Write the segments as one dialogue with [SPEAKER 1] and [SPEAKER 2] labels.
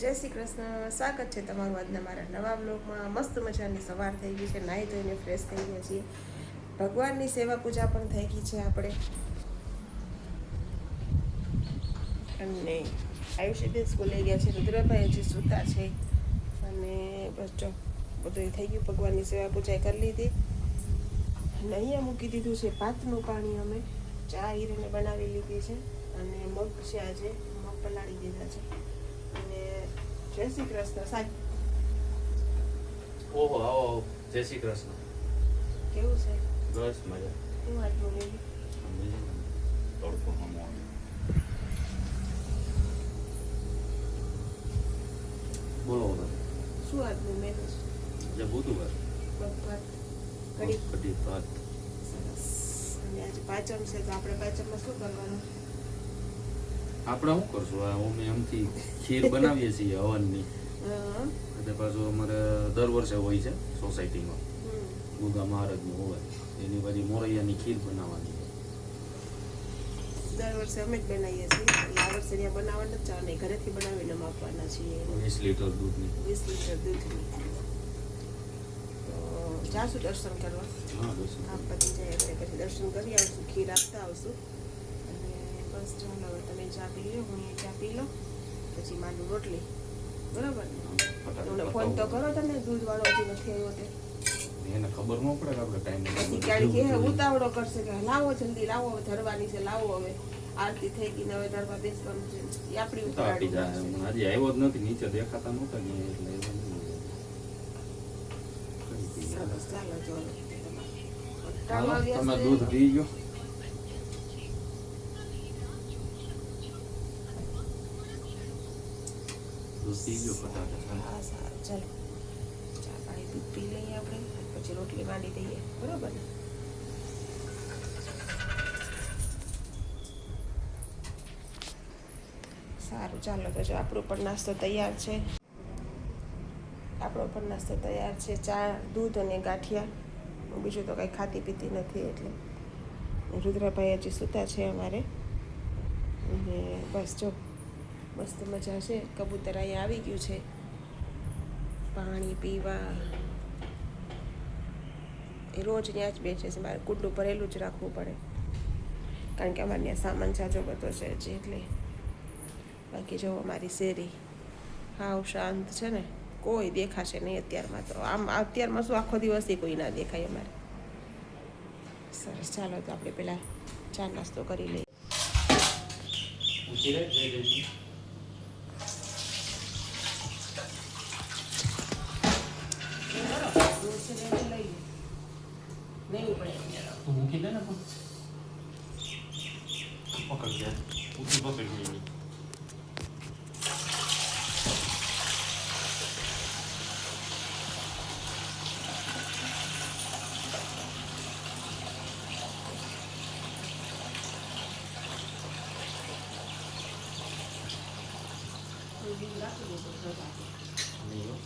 [SPEAKER 1] જય શ્રી કૃષ્ણ. સ્વાગત છે તમારું આજના મારા નવા બ્લોગમાં મસ્ત મજાની સવાર થઈ ગઈ છે, નાહી ધોઈને ફ્રેશ થઈ ગયા છીએ. ભગવાનની સેવા પૂજા પણ થઈ ગઈ છે આપણે. અને આયુષ્યબેન સ્કૂલે ગયા છે, રુદ્રભાઈ હજી સૂતા છે. અને બસ બધું થઈ ગયું. ભગવાનની સેવા પૂજા કરી લીધી. અને અહીંયા મૂકી દીધું છે ભાતનું પાણી અમે. ચા હીરેને બનાવી લીધી છે. અને મગ છે આજે. મગ પલાળી દીધા છે. અને જય શ્રી કૃષ્ણ સાહેબ
[SPEAKER 2] ઓહો આવો. જય શ્રી કૃષ્ણ
[SPEAKER 1] કેવું છે
[SPEAKER 2] બસ મજા
[SPEAKER 1] શું વાંચવું લેવું
[SPEAKER 2] તડકો હમો બોલો બોલો
[SPEAKER 1] શું આજનું મેનુ
[SPEAKER 2] જે બુધવાર
[SPEAKER 1] બપોર કઢી
[SPEAKER 2] કઢી ભાત
[SPEAKER 1] સરસ અને આજે પાચમ છે તો આપણે પાચમમાં શું કરવાનું
[SPEAKER 2] આપણે શું કરશું? અમે એમથી ખીર બનાવીએ છીએ હવનની. એટલે પાછું અમારે દર વર્ષે હોય છે સોસાયટીમાં. ગુગા મહારાજનું હોય. એની પછી મોરૈયાની ખીર બનાવવાની
[SPEAKER 1] દર વર્ષે અમે જ બનાવીએ છીએ. આ વર્ષે ત્યાં બનાવવાના જ છે અને ઘરેથી બનાવીને અમે આપવાના છીએ.
[SPEAKER 2] વીસ લીટર દૂધની.
[SPEAKER 1] વીસ લીટર દૂધની. તો જાશું દર્શન કરવા?
[SPEAKER 2] હા બસ
[SPEAKER 1] જાય એટલે પછી દર્શન કરી આવશું ખીર આપતા આવશું. બસ જો હવે તમે ચા પી લો હું ચા પી લો પછી માંડું રોટલી. બરાબર? ને ફોન તો કરો તમે દૂધ વાળો હજી નથી આવ્યો તે.
[SPEAKER 2] એને ખબર ન પડે આપણે ટાઈમ
[SPEAKER 1] પછી ક્યારેક કે ઉતાવળો કરશે કે લાવો જલ્દી લાવો ધરવાની છે લાવો હવે. આરતી થઈ ગઈ હવે ધરવા બેસવાનું છે. એ આપણી છે.
[SPEAKER 2] હજી આવ્યો જ નથી નીચે દેખાતા નહોતા ને એટલે.
[SPEAKER 1] સરસ ચાલો જો
[SPEAKER 2] તમે દૂધ પી ગયો દૂધ પી ગયો
[SPEAKER 1] ચાલો. ચા પાણી દૂધ પી લઈએ આપણે પછી રોટલી માંડી દઈએ. બરોબર ને? સારું, ચાલો તો જો આપણો પણ નાસ્તો તૈયાર છે. આપણો પણ નાસ્તો તૈયાર છે. ચા, દૂધ અને ગાંઠિયા. બીજું તો કંઈ ખાતી પીતી નથી એટલે. રુદ્રભાઈ હજી સૂતા છે અમારે. અને બસ જો મસ્ત મજા છે. કબૂતર અહીંયા આવી ગયું છે. પાણી પીવા. એ રોજ ત્યાં જ બેસે છે. મારે કુંડું ભરેલું જ રાખવું પડે. કારણ કે અમારે ત્યાં સામાન સાજો બધો છે હજી એટલે. બાકી જો અમારી શેરી. હાવ શાંત છે ને. કોઈ દેખાશે નહીં અત્યારમાં તો. આમ અત્યારમાં શું આખો દિવસથી કોઈ ના દેખાય અમારે. સરસ. ચાલો તો આપણે પહેલાં ચા નાસ્તો કરી લઈએ.
[SPEAKER 2] ઊંચી રહે જય જયજી.
[SPEAKER 1] નહીં પડે
[SPEAKER 2] તું મૂકી દે ને પણ પકડ દે ઊંચી પકડ લે. નહીં હો.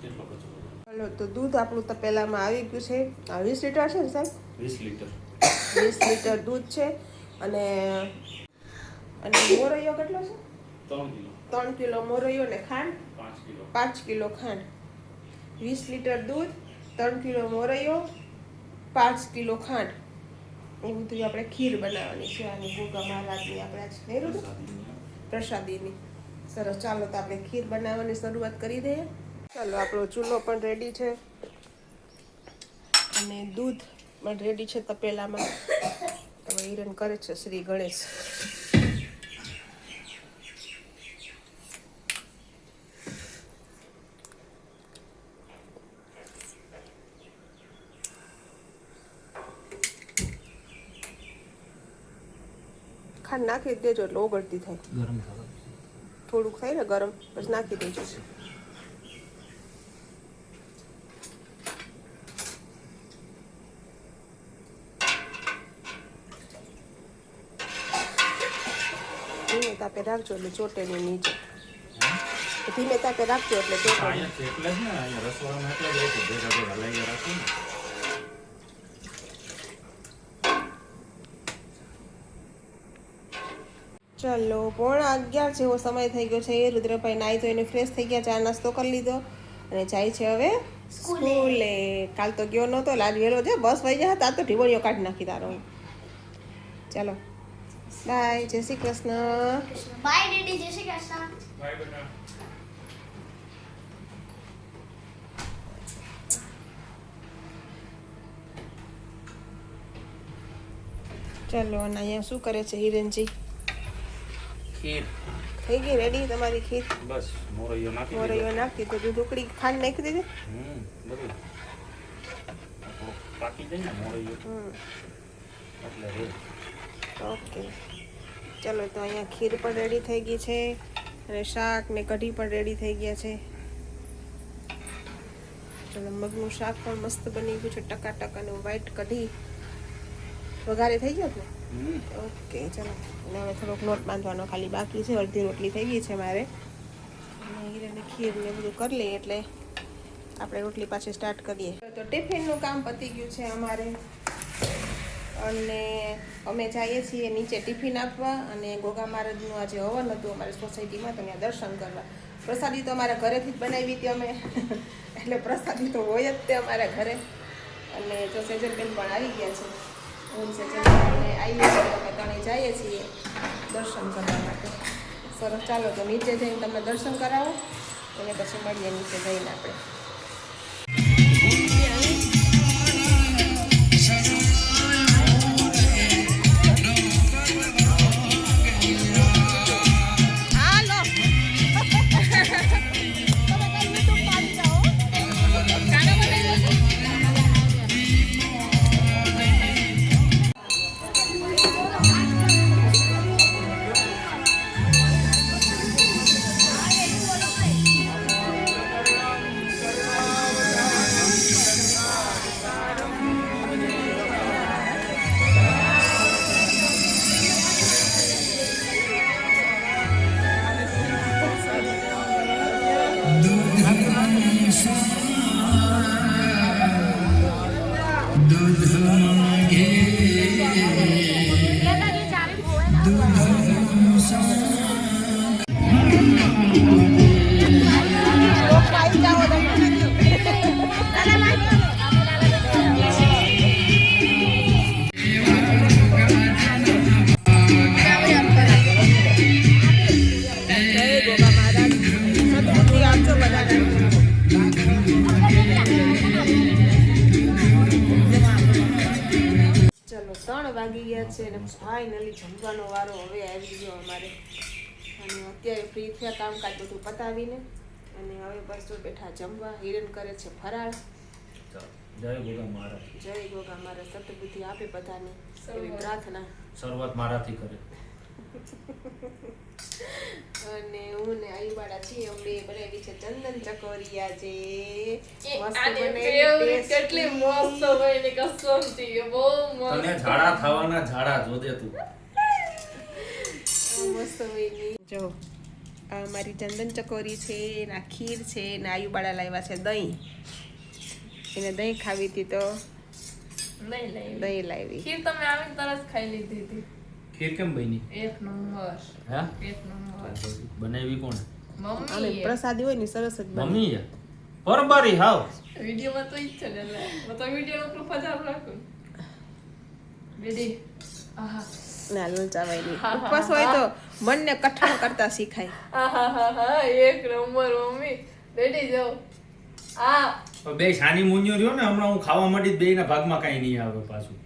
[SPEAKER 2] કેટલો કચરો?
[SPEAKER 1] ચાલો તો દૂધ આપણું તપેલામાં આવી ગયું છે. વીસ લીટર છે ને સાહેબ?
[SPEAKER 2] વીસ લીટર.
[SPEAKER 1] વીસ લીટર દૂધ છે. અને અને મોરૈયો કેટલો છે?
[SPEAKER 2] ત્રણ કિલો.
[SPEAKER 1] ત્રણ કિલો મોરૈયો ને ખાંડ?
[SPEAKER 2] પાંચ કિલો.
[SPEAKER 1] પાંચ કિલો ખાંડ. વીસ લીટર દૂધ ત્રણ કિલો મોરૈયો પાંચ કિલો ખાંડ. એ બધું આપણે ખીર બનાવવાની છે આની ભૂગા મહારાજની આપણે આજ નહીં પ્રસાદીની. સરસ. ચાલો તો આપણે ખીર બનાવવાની શરૂઆત કરી દઈએ. ચાલો આપણો ચૂલો પણ રેડી છે. અને દૂધ પણ રેડી છે તપેલામાં. હવે હિરણ કરે છે શ્રી ગણેશ. ખાંડ નાખી દેજો એટલે ઓગળતી થાય.
[SPEAKER 2] ગરમ
[SPEAKER 1] થોડુંક થાય ને ગરમ પછી નાખી દેજો. ધીમે તાપે રાખજો એટલે ચોટે નહીં નીચે ધીમે તાપે રાખજો એટલે
[SPEAKER 2] ચોટે એટલે જ ને અહીંયા રસોડામાં એટલે જ ભેગા ભેગા લઈ રાખું ને
[SPEAKER 1] ચલો પોણા અગિયાર જેવો સમય થઈ ગયો છે. રુદ્રભાઈ નાહી તો એને ફ્રેશ થઈ ગયા ચા નાસ્તો કરી લીધો અને જાય છે હવે સ્કૂલે. કાલ તો ગયો નહોતો લાજ વેલો છે બસ વહી જાય તા તો ઢીબોળીઓ કાઢી નાખી તારો. ચાલો. બાય જય શ્રી કૃષ્ણ
[SPEAKER 3] બાય ડેડી જય શ્રી કૃષ્ણ
[SPEAKER 1] ચલો અને અહીંયા શું કરે છે હિરેનજી?
[SPEAKER 2] ખીર.
[SPEAKER 1] થઈ ગઈ રેડી તમારી ખીર?
[SPEAKER 2] બસ મોરૈયો નાખી
[SPEAKER 1] મોરૈયો નાખી તો દૂધ ઉકળી ખાંડ નાખી દીધી?
[SPEAKER 2] હમ બધું. પાકી જાય ને મોરૈયો?
[SPEAKER 1] હમ.
[SPEAKER 2] એટલે રે
[SPEAKER 1] ઓકે. ચલો તો અહીંયા ખીર પણ રેડી થઈ ગઈ છે અને શાક ને કઢી પણ રેડી થઈ ગયા છે. ચલો મગનું શાક પણ મસ્ત બની ગયું છે ટકાટક અને વ્હાઈટ કઢી. વઘારે થઈ ગયો ને ઓકે ચલો. અને હવે થોડોક લોટ બાંધવાનો ખાલી બાકી છે અડધી રોટલી થઈ ગઈ છે મારે. અને ખીર ને બધું કરી લઈએ એટલે આપણે રોટલી પાછી સ્ટાર્ટ કરીએ. તો ટિફિનનું કામ પતી ગયું છે અમારે. અને અમે જઈએ છીએ નીચે ટિફિન આપવા અને ગોગા મહારાજનું આજે હવન હતું અમારી સોસાયટીમાં, તો ત્યાં દર્શન કરવા. પ્રસાદી તો અમારા ઘરેથી જ બનાવી હતી અમે. એટલે પ્રસાદી તો હોય જ તે અમારા ઘરે. અને જો સેજલબેન પણ આવી ગયા છે. હું સેજલબેનને આવીએ છીએ અમે ત્રણે જઈએ છીએ દર્શન કરવા માટે. સરસ, ચાલો તો નીચે જઈને તમને દર્શન કરાવો. અને પછી મળીએ નીચે જઈને આપણે. જય ફાઇનલી જમવાનો વારો હવે આવી ગયો અમારે. અને અત્યારે ફ્રી થયા કામકાજ બધું પતાવીને. અને હવે બસ જો બેઠા જમવા. હિરણ કરે છે ફરાળ.
[SPEAKER 2] જય ગોગા મહારાજ.
[SPEAKER 1] જય ગોગા મારા સતબુદ્ધિ આપે બધાને. એવી પ્રાર્થના.
[SPEAKER 2] શરૂઆત મારાથી કરે.
[SPEAKER 1] અને હું ને આયુબાડા છીએ અમે બનાવી છે ચંદન ચકોરિયા મસ્ત
[SPEAKER 4] favorite કેટલી મસ્ત હોય ને કસમથી બહુ
[SPEAKER 2] તને ઝાડા થવાના ઝાડા જોજે તું.
[SPEAKER 1] મસ્ત હોયની. જો આ મારી ચંદન ચકોરી છે ના ખીર છે ને આયુબાડા લાવ્યા છે દહીં. એને દહીં ખાવી હતી તો દહીં લાવી.
[SPEAKER 4] ખીર તમે આવીને તરત ખાઈ લીધી હતી.
[SPEAKER 2] ખીર કેમ બની?
[SPEAKER 4] એક નંબર.
[SPEAKER 2] હા?
[SPEAKER 4] એક નંબર.
[SPEAKER 2] બનાવી કોણ?
[SPEAKER 4] મમ્મી
[SPEAKER 1] પ્રસાદી હોય ને સરસ જ મમ્મી
[SPEAKER 2] મમ્મી પરબારી હાવ.
[SPEAKER 4] વિડીયોમાં તો ઈચ્છે ને એટલે. તો વિડીયોનો પ્રૂફ જ રાખું. બેડી આહા.
[SPEAKER 1] ના લલચાવાય નહીં. ઉપવાસ હોય તો મનને કઠણ કરતા શીખાય.
[SPEAKER 4] આહા હા હા એક નંબર મમ્મી. બેડી જાઓ. આ.
[SPEAKER 2] બે શાની મુંજો રહ્યો ને હમણાં હું ખાવા માંડી બે ના ભાગમાં કઈ નહીં આવે પાછું.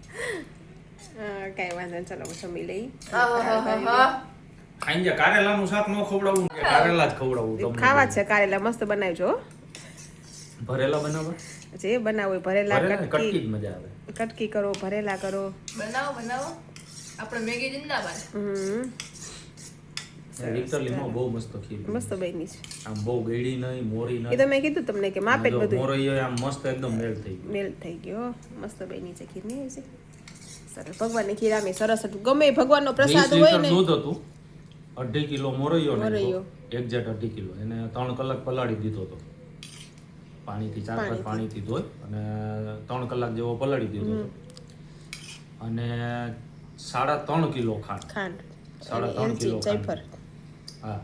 [SPEAKER 1] કાંઈ વાંધો નહીં ચાલો હું જમી લઈ.
[SPEAKER 2] ખાઈ જા કારેલાનું શાક ન ખવડાવું કે કારેલા જ ખવડાવું તમને
[SPEAKER 1] ખાવા છે કારેલા મસ્ત બનાવજો.
[SPEAKER 2] ભરેલા બનાવો?
[SPEAKER 1] જે બનાવો એ ભરેલા
[SPEAKER 2] ભરેલા કટકી. જ મજા આવે.
[SPEAKER 1] કટકી કરો ભરેલા કરો.
[SPEAKER 4] બનાવો બનાવો. આપણે મેગી જિંદાબાદ.
[SPEAKER 1] હમ.
[SPEAKER 2] લિટરલી બહુ મસ્ત ખીર
[SPEAKER 1] મસ્ત બની છે.
[SPEAKER 2] આમ બહુ ગળી નહીં મોરી
[SPEAKER 1] એ તો મેં કીધું તમને કે માપે બધું.
[SPEAKER 2] મોરૈયો આમ મસ્ત એકદમ મેળ થઈ ગયો.
[SPEAKER 1] મેલ થઈ ગયો મસ્ત બની છે ખીર નહીં છે? સરસ. ભગવાનની ખીરામી સરસ હતું. ગમે ભગવાનનો પ્રસાદ હોય ને.
[SPEAKER 2] દૂધ હતું. અઢી કિલો મોરૈયો
[SPEAKER 1] મોરૈયો.
[SPEAKER 2] એક્ઝેક્ટ અઢી કિલો. એને ત્રણ કલાક પલાળી દીધો હતો. પાણીથી ચાર કલાક પાણીથી. ધોઈ અને ત્રણ કલાક જેવો પલાળી દીધો હતો. અને સાડા ત્રણ કિલો ખાંડ.
[SPEAKER 1] ખાંડ.
[SPEAKER 2] સાડા ત્રણ કિલો
[SPEAKER 1] જાયફળ.
[SPEAKER 2] હા.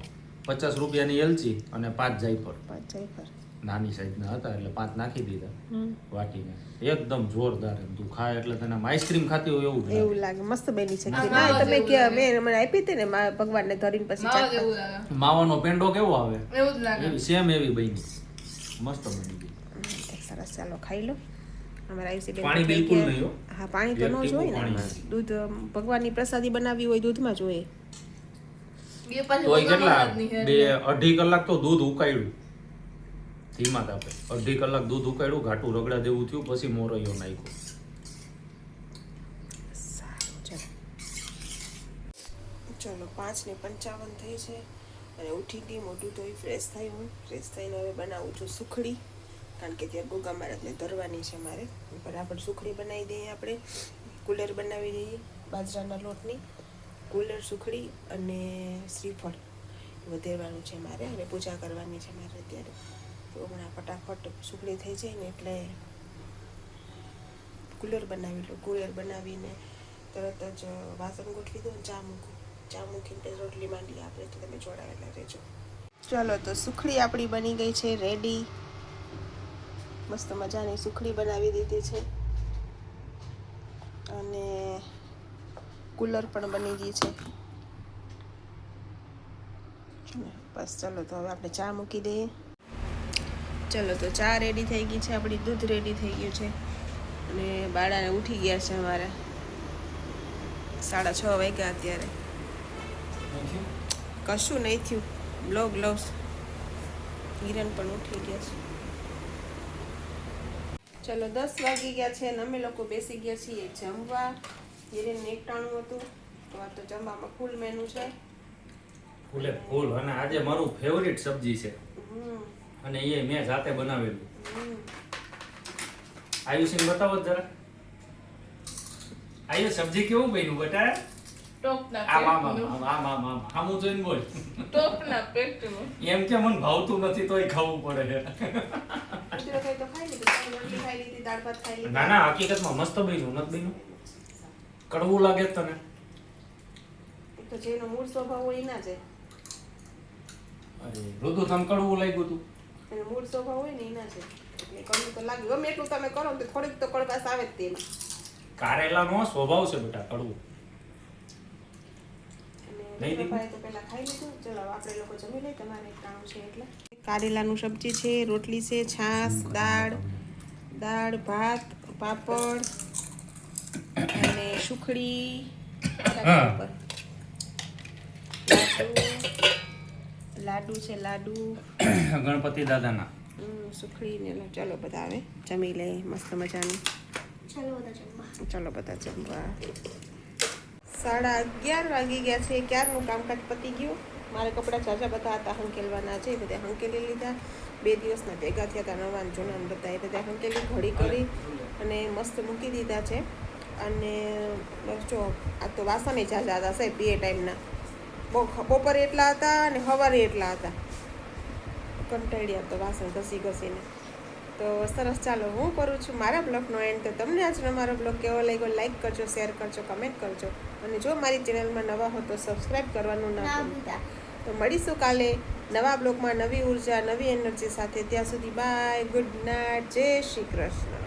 [SPEAKER 2] પચાસ રૂપિયાની એલચી અને પાંચ જાયફળ.
[SPEAKER 1] પાંચ જાયફળ.
[SPEAKER 2] નાની સાઈઝના હતા એટલે પાંચ નાખી દીધા વાટીને. એકદમ જોરદાર એમ. તું ખાય એટલે તને આઈસ્ક્રીમ ખાતી હોય એવું
[SPEAKER 1] એવું લાગે. મસ્ત બની છે. તમે કે. મેં મને આપી હતી ને મારા ભગવાનને ધરીને પછી
[SPEAKER 2] માવાનો પેંડો કેવો આવે?
[SPEAKER 4] એવું જ લાગે.
[SPEAKER 2] સેમ એવી બની. મસ્ત બની ગઈ.
[SPEAKER 1] સરસ. ચાલો ખાઈ લો. અમારા આયુષીબેન
[SPEAKER 2] પાણી બિલકુલ નહીં હો.
[SPEAKER 1] હા પાણી તો ન જોઈએ ને. દૂધ ભગવાનની પ્રસાદી બનાવી હોય દૂધમાં જોઈએ.
[SPEAKER 2] બે અઢી કલાક તો દૂધ ઉકાળ્યું. ધીમા તાપે. અઢી કલાક દૂધ ઉકાળ્યું, ઘાટું રગડા જેવું થયું, પછી મોરૈયો નાખ્યો.
[SPEAKER 1] ચલો. પાંચ ને પંચાવન થઈ છે. અને ઉઠી ગઈ, મોઢું ધોઈ ફ્રેશ થઈ હું ફ્રેશ થઈને હવે બનાવું છું સુખડી. કારણ કે ત્યાં ગોગા મહારાજને ધરવાની છે મારે. બરાબર સુખડી બનાવી દઈએ આપણે. કુલર બનાવી દઈએ બાજરાના લોટની. કુલર, સુખડી અને શ્રીફળ. વધેરવાનું છે મારે અને પૂજા કરવાની છે મારે અત્યારે. તો ફટાફટ સુખડી થઈ જાય ને એટલે કુલર બનાવી લો કુલર બનાવીને તરત જ વાસણ ગોઠવી દો ચા મૂકું. ચા મૂકીને રોટલી માંડી આપણે તો તમે જોડાયેલા રહેજો. ચાલો તો સુખડી આપણી બની ગઈ છે રેડી મસ્ત મજાની સુખડી બનાવી દીધી છે. અને કુલર પણ બની ગઈ છે. બસ ચાલો તો હવે આપણે ચા મૂકી દઈએ. ચલો તો ચા રેડી થઈ ગઈ છે આપણી દૂધ રેડી થઈ ગયું છે. અને બાળાને ઉઠી ગયા છે અમારે. સાડા છ વાગ્યા અત્યારે. કશું નહીં થયું. બ્લોગ લવસ હિરણ પણ ઉઠી ગયા છે. ચલો દસ વાગી ગયા છે અને અમે લોકો બેસી ગયા છીએ જમવા. હિરેન એકટાણું હતું. તો આ તો જમવામાં ફૂલ મેનુ છે.
[SPEAKER 2] ફૂલે ફૂલ. અને આજે મારું ફેવરિટ સબ્જી છે.
[SPEAKER 1] હમ.
[SPEAKER 2] અને એ મેં જાતે બનાવેલું. આયુષને બતાવો જરા. આયુ સબ્જી કેવું બન્યું બેટા આમ આમ આમ આમ આમ આમ આમ. આમ જોઈને બોલ. એમ કે મને ભાવતું નથી તોય ખાવું પડે. ના ના હકીકતમાં મસ્ત બન્યું નથી બન્યું? કડવું લાગે તને?
[SPEAKER 1] તો જેનો મૂળ સ્વભાવ હોય ના છે
[SPEAKER 2] અરે રુદુ કડવું લાગ્યું તું?
[SPEAKER 1] એનો મૂળ સ્વભાવ હોય ને એના છે. એટલે કડવું તો લાગે. ગમે એટલું તમે કરો ને તો થોડીક તો કડવાશ આવે જ તેમાં.
[SPEAKER 2] કારેલાનો સ્વભાવ છે બેટા કડવું.
[SPEAKER 1] કારેલાનું સબ્જી છે રોટલી છે છાશ દાળ દાળ ભાત પાપડ અને સુખડી. લાડુ છે લાડુ.
[SPEAKER 2] ગણપતિ દાદાના.
[SPEAKER 1] હમ, સુખડી ને ચાલો બધા આવે જમી લે મસ્ત મજાનું.
[SPEAKER 3] ચાલો બધા જમવા.
[SPEAKER 1] ચાલો બધા જમવા. સાડા અગિયાર વાગી ગયા છે. ક્યારનું કામકાજ પતી ગયું? મારે કપડાં ઝાઝા બધા હતા હંકેલવાના છે બધા હંકેલી લીધા. બે દિવસના ભેગા થયા હતા નવા જૂના બધા એ બધા હંકેલી ઘડી કરી અને મસ્ત મૂકી દીધા છે. અને બસ જો આ તો વાસણે ઝાઝા હતા સાહેબ બે ટાઈમના. બપોરે એટલા હતા અને સવારે એટલા હતા. કંટાળ્યા તો વાસણ ઘસી ઘસીને. તો સરસ ચાલો હું કરું છું મારા બ્લોગનો એન્ડ તો તમને આજનો મારો બ્લોગ કેવો લાગ્યો? લાઈક કરજો શેર કરજો કમેન્ટ કરજો. અને જો મારી ચેનલમાં નવા હો તો સબસ્ક્રાઈબ કરવાનું ના ભૂલતા. તો મળીશું કાલે નવા બ્લોગમાં નવી ઊર્જા નવી એનર્જી સાથે. ત્યાં સુધી બાય ગુડ નાઇટ જય શ્રી કૃષ્ણ.